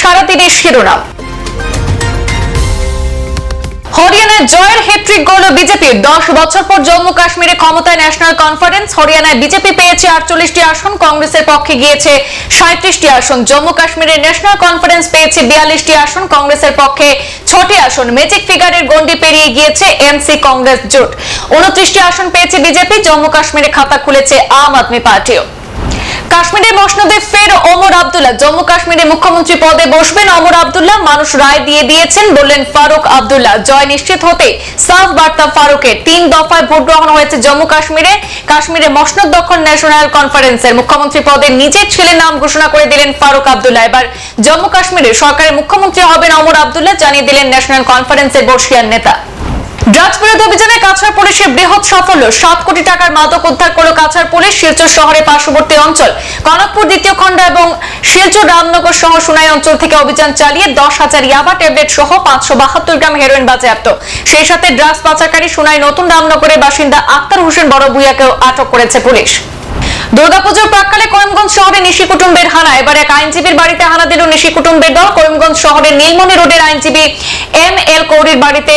সারাদিনের শিরোনাম। হরিয়ানায় জয়ের হ্যাট্রিক গড়ল বিজেপির দশ বছর পর জম্মু কাশ্মীরে ক্ষমতায় ন্যাশনাল কনফারেন্স হরিয়ানায় বিজেপি পেয়েছে আটচল্লিশটি আসন, কংগ্রেসের পক্ষে গিয়েছে সাঁত্রিশটি আসন। জম্মু কাশ্মীরে ন্যাশনাল কনফারেন্স পেয়েছে বিয়াল্লিশটি আসন, কংগ্রেসের পক্ষে ছটি আসন। ম্যাজিক ফিগারের গন্ডি পেরিয়ে গিয়েছে এমসি কংগ্রেস জোট। উনত্রিশটি আসন পেয়েছে বিজেপি। জম্মু কাশ্মীরে খাতা খুলেছে আম আদমি পার্টিও। কাশ্মীরের মসনদে ফের ওমর আব্দুল্লাহ। জম্মু কাশ্মীরে মুখ্যমন্ত্রী পদে বসবেন ওমর আব্দুল্লাহ। মানুষ রায় দিয়ে দিয়েছেন, বললেন ফারুক আব্দুল্লাহ। জয় নিশ্চিত হতে সাফ বার্তা ফারুকের। তিন দফায় ভোট গ্রহণ হয়েছে জম্মু কাশ্মীরে। কাশ্মীরে মসনদ দক্ষিণ ন্যাশনাল কনফারেন্সের। মুখ্যমন্ত্রী পদে নিজের ছেলের নাম ঘোষণা করে দিলেন ফারুক আবদুল্লাহ। এবার জম্মু কাশ্মীরে সরকারের মুখ্যমন্ত্রী হবেন ওমর আবদুল্লাহ, জানিয়ে দিলেন ন্যাশনাল কনফারেন্সের বর্ষিয়ান নেতা। ড্রাগস বিরোধী অভিযানে কাছাড় পুলিশের বৃহৎ সাফল্য। সাত কোটি টাকার মাদক উদ্ধার করল কাছাড় পুলিশ শিলচর শহরের পার্শ্ববর্তী অঞ্চল। কনকপুর দ্বিতীয় খণ্ড এবং শিলচর রামনগর সহ সুনাই অঞ্চল থেকে অভিযান চালিয়ে দশ হাজার ইয়াবা ট্যাবলেট সহ পাঁচশো বাহাত্তর গ্রাম হেরোইন বাজেয়াপ্ত। সেই সাথে ড্রাগস পাচারকারী সুনাই নতুন রামনগরের বাসিন্দা আক্তার হোসেন বড় ভুইয়াকেও আটক করেছে পুলিশ। দুর্গাপুজোর প্রাককালে করিমগঞ্জ শহরে নিশি কুটুম্বের হানা। এবার এক আইনজীবীর বাড়িতে হানা দিল নিশি কুটুম্বের দল। করিমগঞ্জ শহরের নীলমণি রোডের আইনজীবী এম এল কৌরির বাড়িতে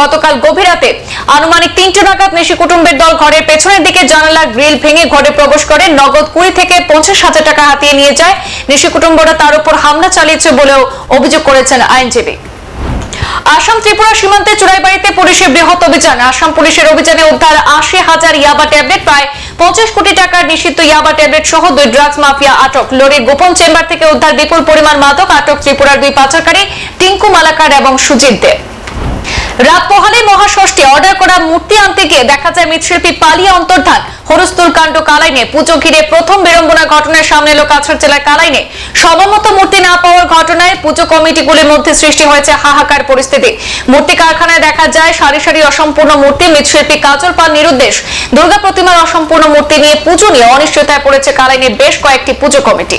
গতকাল গভীর রাতে আনুমানিক তিনটে নাগাদ নিশি কুটুম্বের দল ঘরের পেছনের দিকে জানালা গ্রিল ভেঙে ঘরে প্রবেশ করে নগদ কুড়ি থেকে পঞ্চাশ হাজার টাকা হাতিয়ে নিয়ে যায়। নিশি কুটুম্বরা তার উপর হামলা চালিয়েছে বলেও অভিযোগ করেছেন আইনজীবী। আসাম ত্রিপুরা সীমান্তে চুরাইবাড়িতে পুলিশের বৃহৎ অভিযান। আসাম পুলিশের অভিযানে উদ্ধার আশি হাজার ইয়াবা ট্যাবলেট, প্রায় পঞ্চাশ কোটি টাকার নিষিদ্ধ ইয়াবা ট্যাবলেট সহ দুই ড্রাগস মাফিয়া আটক। লরির গোপন চেম্বার থেকে উদ্ধার বিপুল পরিমাণ মাদক আটক ত্রিপুরার দুই পাচারকারী টিঙ্কু মালাকার এবং সুজিত দেব রাত মহাষষ্ঠী অর্ডার করা মূর্তি আনতে গিয়ে দেখা যায় মৃৎশিল্পী পালিয়া অন্তর্ধান। হরস্তুল কাণ্ড কালাইনে পুজো ঘিরে প্রথম বিড়ম্বনা ঘটনার সামনে এলো কাছাড় জেলার কালাইনে। সময়মতো মূর্তি না পাওয়ার ঘটনায় পুজো কমিটিগুলির মধ্যে সৃষ্টি হয়েছে হাহাকার পরিস্থিতি। মূর্তি কারখানায় দেখা যায় সারি সারি অসম্পূর্ণ মূর্তি, মৃৎশিল্পী কাজল পাল নিরুদ্দেশ। দুর্গা প্রতিমার অসম্পূর্ণ মূর্তি নিয়ে পুজো নিয়ে অনিশ্চয়তায় পড়েছে কালাইনে বেশ কয়েকটি পুজো কমিটি।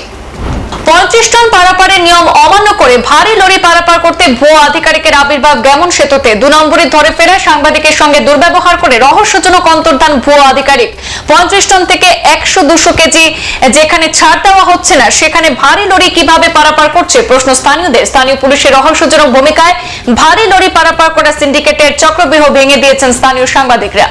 পঞ্চাশ টন পারাপারের নিয়ম অমান্য করে ভারী লরি পারাপার করতে ভুয়ো আধিকারিকের আবির্ভাব গ্যামন সেতুতে। দু নম্বরে ধরে ফেরা সাংবাদিকের সঙ্গে দুর্ব্যবহার করে রহস্যজনক অন্তর্ধান ভুয়ো আধিকারিক। পঞ্চাশ টন থেকে একশো দুশো কেজি যেখানে ছাড় দেওয়া হচ্ছে না, সেখানে ভারী লরি কীভাবে পারাপার করছে, প্রশ্ন স্থানীয়দের। স্থানীয় পুলিশের রহস্যজনক ভূমিকায় ভারী লরি পারাপার করা সিন্ডিকেটের চক্রব্যূহ ভেঙে দিয়েছেন স্থানীয় সাংবাদিকরা।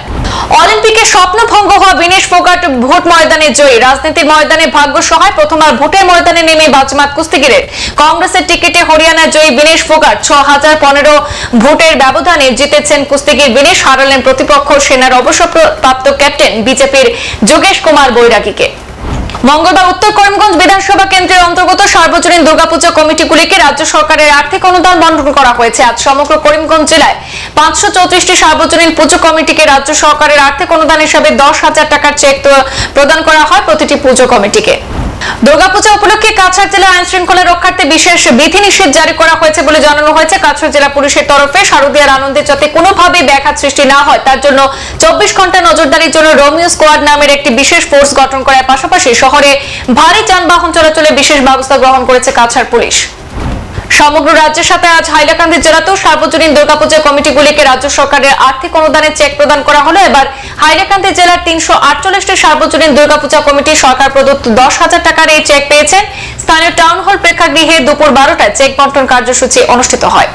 অলিম্পিকে স্বপ্নভঙ্গ হওয়া বিনেশ ফোগাট ভোট ময়দানে জয়ী। রাজনীতির ময়দানে ভাগ্য সহায় প্রথমবার ভোটের ময়দানে নেমে বাজমাত কুস্তিগিরের। কংগ্রেসের টিকিটে হরিয়ানা জয়ী বিনেশ ফোগাট ছ হাজার পনেরো ভোটের ব্যবধানে জিতেছেন কুস্তিগির বিনেশ, হারালেন প্রতিপক্ষ সেনার অবসরপ্রাপ্ত ক্যাপ্টেন বিজেপির যোগেশ কুমার বৈরাগীকে। মঙ্গলবার উত্তর করিমগঞ্জ বিধানসভা কেন্দ্রের অন্তর্গত সার্বজনীন দুর্গাপূজা কমিটিগুলিকে রাজ্য সরকারের আর্থিক অনুদান বন্ধ করা হয়েছে। আজ সমগ্র করিমগঞ্জ জেলায় পাঁচশো চৌত্রিশটি সার্বজনীন পুজো কমিটিকে রাজ্য সরকারের আর্থিক অনুদান হিসাবে দশ হাজার টাকার চেক প্রদান করা হয় প্রতিটি পুজো কমিটিকে। দুর্গাপূজা উপলক্ষে কাছাড় জেলা আইন শৃঙ্খলা রক্ষার্থে বিশেষ বিধিনিষেধ জারি করা হয়েছে বলে জানানো হয়েছে। কাছাড় জেলা পুলিশের তরফে শারদীয়ার আনন্দে যাতে কোনোভাবেই ব্যাঘাত সৃষ্টি না হয়, তার জন্য চব্বিশ ঘণ্টা নজরদারির জন্য রোমিও স্কোয়াড নামের একটি বিশেষ ফোর্স গঠন করার পাশাপাশি শহরে ভারী যানবাহন চলাচলে বিশেষ ব্যবস্থা গ্রহণ করেছে কাছাড় পুলিশ। সমগ্র রাজ্যের সাথে আজ হাইলাকান্দি জেলাতেও সার্বজনীন দুর্গাপূজা কমিটিগুলিকে রাজ্য সরকারের আর্থিক অনুদানে চেক প্রদান করা হলো। এবার হাইলাকান্দি জেলার তিনশো আটচল্লিশটি সার্বজনীন দুর্গাপূজা কমিটি সরকার প্রদত্ত দশ হাজার টাকার এই চেক পেয়েছেন স্থানীয় টাউন হল প্রেক্ষাগৃহে দুপুর বারোটায় চেক বন্টন কার্যসূচি অনুষ্ঠিত হয়।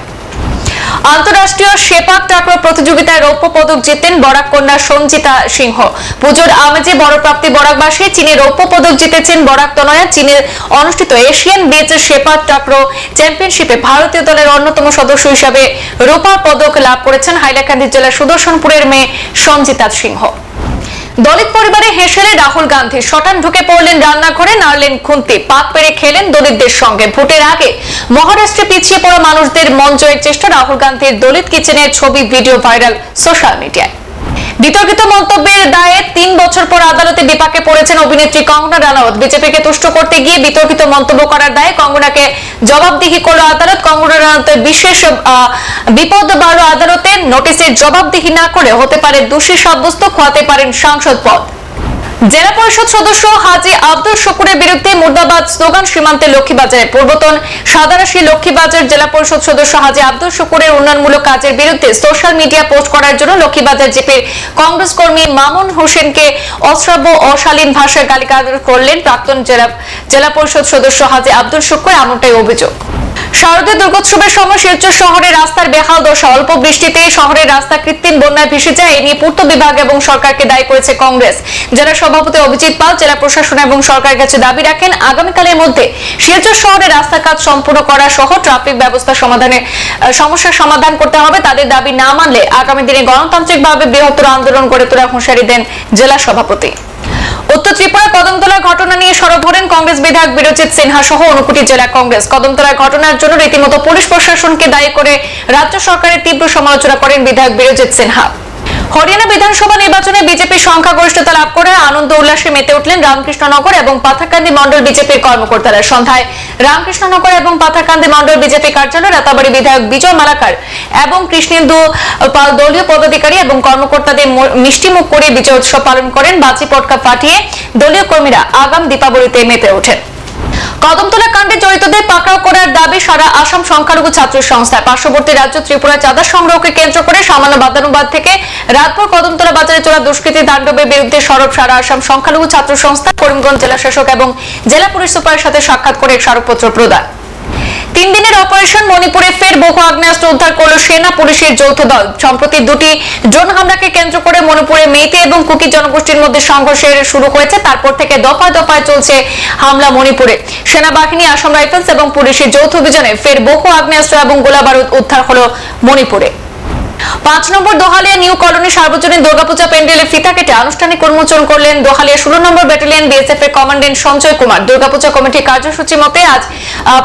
আন্তরাষ্ট্রীয় শেপাক টাকরা প্রতিযোগিতায় রৌপ্য পদক জিতেন বরাক কন্যা সঞ্জিতা সিংহ। পুজোর আমেজে বড় প্রাপ্তি বরাকবাসী চীনে রৌপ্য পদক জিতেছেন বরাক তনয়া। চীনে অনুষ্ঠিত এশিয়ান বিচ শেপাক টাকরো চ্যাম্পিয়নশিপে ভারতীয় দলের অন্যতম সদস্য হিসাবে রূপা পদক লাভ করেছেন হাইলাকান্দি জেলার সুদর্শনপুরের মেয়ে সঞ্জিতা সিংহ। দলিত পরিবারে হেসেলে রাহুল গান্ধী। শটান ঢুকে পড়লেন রান্নাঘরে, নাড়লেন খুন্তি। পাক পেরে খেলেন দলিতদের সঙ্গে। ভোটের আগে মহারাষ্ট্রে পিছিয়ে পড়া মানুষদের মন জয়ের চেষ্টা রাহুল গান্ধীর দলিত কিচেনের ছবি, ভিডিও ভাইরাল সোশ্যাল মিডিয়ায়। বিতর্কিত মন্তব্যের দায়ে তিন বছর পর আদালতে বিপাকে পড়েছেন অভিনেত্রী কঙ্গনা রানাওয়াত বিজেপিকে তুষ্ট করতে গিয়ে বিতর্কিত মন্তব্য করার দায়ে কঙ্গনাকে জবাবদিহি করল আদালত। কঙ্গনা রানাওয়াতের বিশেষ বিপদ বাড়ল আদালতে নোটিশের জবাবদিহি না করে হতে পারে দোষী সাব্যস্ত, খোয়াতে পারেন সাংসদ পদ। জেলা পরিষদ সদস্য হাজি আব্দুল শুকুরের বিরুদ্ধে মুর্দাবাদ স্লোগান সীমান্তে লক্ষ্মীবাজারে পূর্বতন সাদারাশি লক্ষ্মীবাজার জেলা পরিষদ সদস্য হাজি আব্দুল শুকুরের উন্নয়নমূলক কাজের বিরুদ্ধে সোশ্যাল মিডিয়া পোস্ট করার জন্য লক্ষ্মীবাজার জিপির কংগ্রেস কর্মী মামুন হোসেনকে অশ্রাব্য অশালীন ভাষায় গালিগালাজ করলেন প্রাক্তন জেলা জেলা পরিষদ সদস্য হাজি আব্দুল শুকুর, এমনটাই অভিযোগ। শারদীয় দুর্গোৎসবের সময় শিলচর শহরের রাস্তার বেহাল দশা অল্প বৃষ্টিতে শহরের রাস্তা কৃত্রিম বন্যায় ভেসে যায় এ নিয়ে পূর্ত বিভাগ এবং সরকারকে দায়ী করেছে কংগ্রেস। জেলা সভাপতি অভিজিৎ পাল জেলা প্রশাসন এবং সরকারের কাছে দাবি রাখেন আগামীকালের মধ্যে শিলচর শহরে রাস্তা কাজ সম্পূর্ণ করা সহ ট্রাফিক ব্যবস্থা সমাধানে আহ, সমস্যার সমাধান করতে হবে। তাদের দাবি না মানলে আগামী দিনে গণতান্ত্রিকভাবে বৃহত্তর আন্দোলন গড়ে তোলা হুঁশিয়ারি দেন জেলা সভাপতি। উত্তর ত্রিপুরা কদমতলার ঘটনা নিয়ে সরব হলেন কংগ্রেস বিধায়ক বিরজিৎ সিনহা সহ অনুকুটি জেলা কংগ্রেস। কদমতলার ঘটনার জন্য রীতিমতো পুলিশ প্রশাসনকে দায়ী করে রাজ্য সরকারের তীব্র সমালোচনা করেন বিধায়ক বিরজিৎ সিনহা। হরিয়ানা বিধানসভা নির্বাচনে বিজেপি সংখ্যাগরিষ্ঠতা লাভ করে আনন্দ উল্লাসে মেতে উঠলেন রামকৃষ্ণনগর এবং পাথাকান্দি মন্ডল বিজেপির কর্মকর্তারা সন্ধ্যায়। রামকৃষ্ণনগর এবং পাথাকান্দি মন্ডল বিজেপি কার্যালয়, রাতাবাড়ি বিধায়ক বিজয় মালাকার এবং কৃষ্ণেন্দু পাল দলীয় পদাধিকারী এবং কর্মকর্তাদের মিষ্টিমুখ করে বিজয় উৎসব পালন করেন। বাজি পটকা ফাটিয়ে দলীয় কর্মীরা আগাম দীপাবলিতে মেতে ওঠেন। কদমতলা কাণ্ডে জড়িতদের পাকড়াও করার দাবি সারা আসাম সংখ্যালঘু ছাত্র সংস্থা পার্শ্ববর্তী রাজ্য ত্রিপুরা চাঁদা সংগ্রহকে কেন্দ্র করে সামান্য বাদানুবাদ থেকে রাতভর কদমতলা বাজারে চলা দুষ্কৃতী তাণ্ডবের বিরুদ্ধে সরব সারা আসাম সংখ্যালঘু ছাত্র সংস্থা, করিমগঞ্জ জেলা শাসক এবং জেলা পুলিশ সুপারের সাথে সাক্ষাৎ করে স্মারকপত্র প্রদান। তিন দিনের অপারেশন মণিপুরে ফের বহু আগ্নেয়াস্ত্র উদ্ধার করল সেনা, পুলিশের যৌথ দল। সম্প্রতি দুটি ড্রোন হামলাকে কেন্দ্র করে মণিপুরে মেইতে এবং কুকি জনগোষ্ঠীর মধ্যে সংঘর্ষের শুরু হয়েছে। তারপর থেকে দফায় দফায় চলছে হামলা মণিপুরে। সেনাবাহিনী, আসাম রাইফেলস এবং পুলিশের যৌথ অভিযানে ফের বহু আগ্নেয়াস্ত্র এবং গোলাবারুদ উদ্ধার হলো মণিপুরে। পাঁচ নম্বর দোহালিয়া নিউ কলোনি সার্বজনীন দুর্গাপূজা প্যান্ডেলে ফিতা কেটে আনুষ্ঠানিক উন্মোচন করলেন দোহালিয়া ষোলো নম্বর ব্যাটালিয়ন বিএসএফ এর কমান্ডেন্ট সঞ্জয় কুমার। দুর্গাপূজা কমিটির কার্যসূচি মতে আজ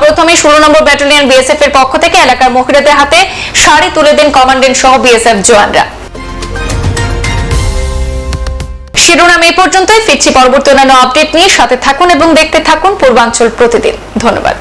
প্রথমে ষোলো নম্বর ব্যাটালিয়ন বিএসএফ এর পক্ষ থেকে এলাকার মহিলাদের হাতে শাড়ি তুলে দেন কমান্ডেন্ট সহ বিএসএফ জওয়ানরা। শিরোনাম এই পর্যন্তই। ফিরছি পরবর্তী অন্যান্য আপডেট নিয়ে। সাথে থাকুন এবং দেখতে থাকুন পূর্বাঞ্চল প্রতিদিন। ধন্যবাদ।